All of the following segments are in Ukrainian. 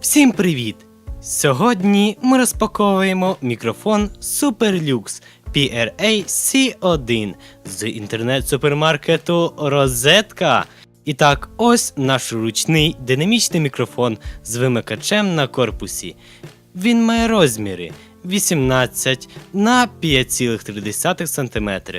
Всім привіт! Сьогодні ми розпаковуємо мікрофон SuperLux PRA C1 з інтернет-супермаркету Розетка. І так, ось наш ручний динамічний мікрофон з вимикачем на корпусі. Він має розміри 18 на 5,3 см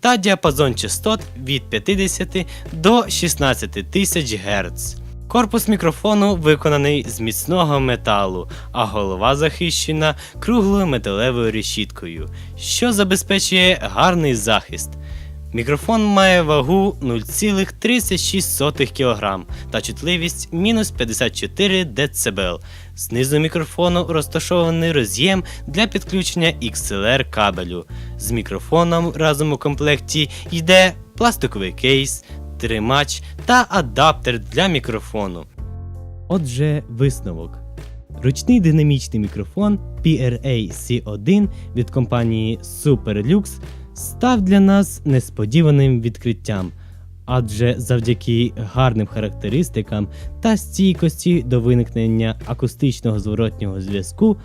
та діапазон частот від 50 до 16 тисяч Гц. Корпус мікрофону виконаний з міцного металу, а голова захищена круглою металевою решіткою, що забезпечує гарний захист. Мікрофон має вагу 0,36 кг та чутливість мінус 54 дБ. Знизу мікрофону розташований роз'єм для підключення XLR кабелю. З мікрофоном разом у комплекті йде пластиковий кейс, тримач та адаптер для мікрофону. Отже, висновок. Ручний динамічний мікрофон PRA C1 від компанії SuperLux став для нас несподіваним відкриттям, адже завдяки гарним характеристикам та стійкості до виникнення акустичного зворотнього зв'язку,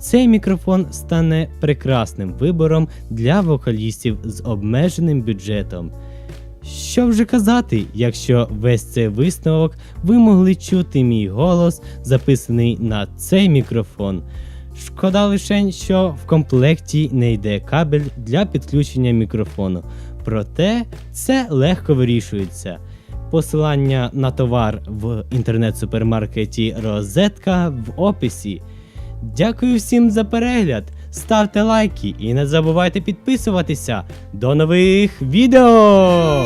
цей мікрофон стане прекрасним вибором для вокалістів з обмеженим бюджетом. Що вже казати, якщо весь цей висновок ви могли чути мій голос, записаний на цей мікрофон. Шкода лише, що в комплекті не йде кабель для підключення мікрофону, проте це легко вирішується. Посилання на товар в інтернет-супермаркеті Розетка в описі. Дякую всім за перегляд. Ставте лайки і не забувайте підписуватися. До нових відео!